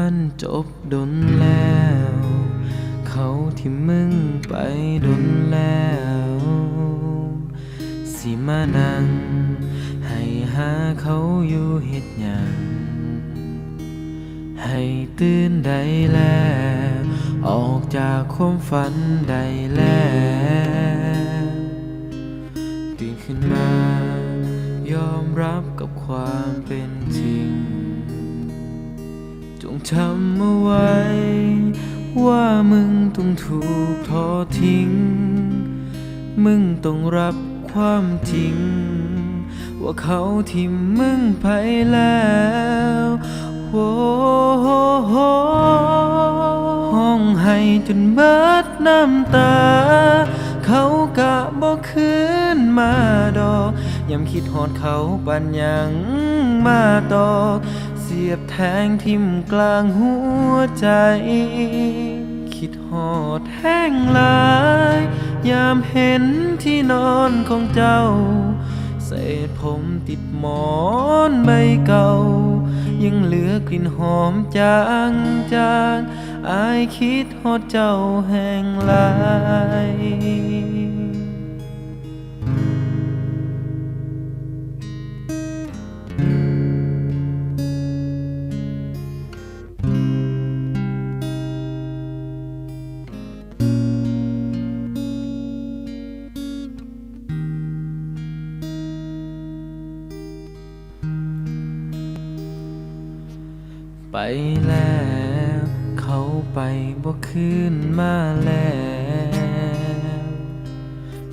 มันจบดนแล้ว เขาที่มึงไปดนแล้ว สิมานั่งให้หาเขาอยู่เฮ็ดหยังให้ตื่นได้แล้ว ออกจากความฝันได้แล้ว ตื่นขึ้นมายอมรับกับความเป็น จำเอาไว้ ว่ามึงต้องถูกทอทิ้ง มึงต้องรับความจริง ว่าเขาทิมมึงไปแล้วโอ้โหห้องให้จนเบิดน้ำตา เขากะบอกคืนมาดอกยามคิดหอดเขาปัญญังมาตอก สียบแทงทิ่มกลางหัวใจ คิดหอดแห้งลาย ยามเห็นที่นอนของเจ้า เศษผมติดหมอนใบเก่า ยังเหลือกลิ่นหอมจางจางอายคิดหอดเจ้าแห้งลาย ไปแล้ว เขาไปบ่คืนมาแล้ว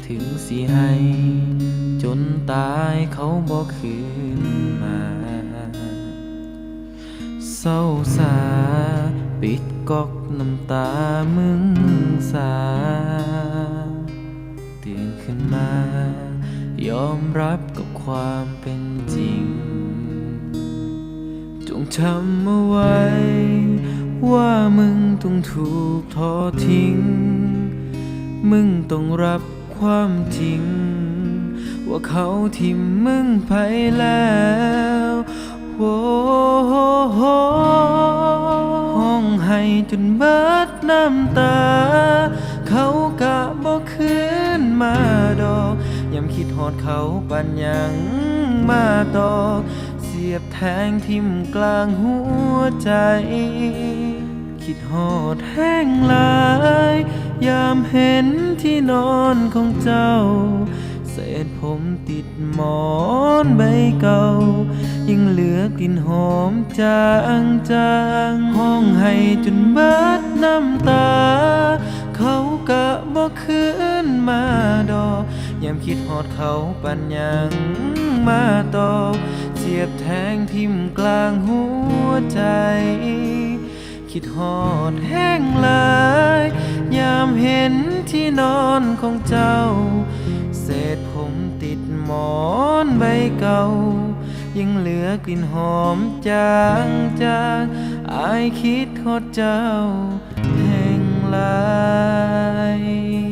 ถึงสิให้ จนตายเขาบ่คืนมาเศร้าสา ปิดก๊อกน้ำตามึงสาตื่นขึ้นมา ยอมรับกับความเป็น จำเอาไว้ ว่ามึงต้องถูกทอทิ้ง มึงต้องรับความจริง ว่าเขาทิมมึงไปแล้วโอ้โหห้องให้จนเบิดน้ำตา เขากะบอกคืนมาดอกยามคิดหอดเขาปัญญังมาตอกเสียบ แทงทิ่มกลางหัวใจ คิดหอดแห้งลาย ยามเห็นที่นอนของเจ้า เศษผมติดหมอนใบเก่า ยังเหลือกลิ่นหอมจางจางห้องให้จนเบิดน้ำตา เขากะบอกคืนมาดอกยามคิดหอดเขาปัญญังมาตอก สียบแทงทิ่มกลางหัวใจ คิดหอดแห้งลาย ยามเห็นที่นอนของเจ้า เศษผมติดหมอนใบเก่า ยังเหลือกลิ่นหอมจางจางอายคิดหอดเจ้าแห่งลาย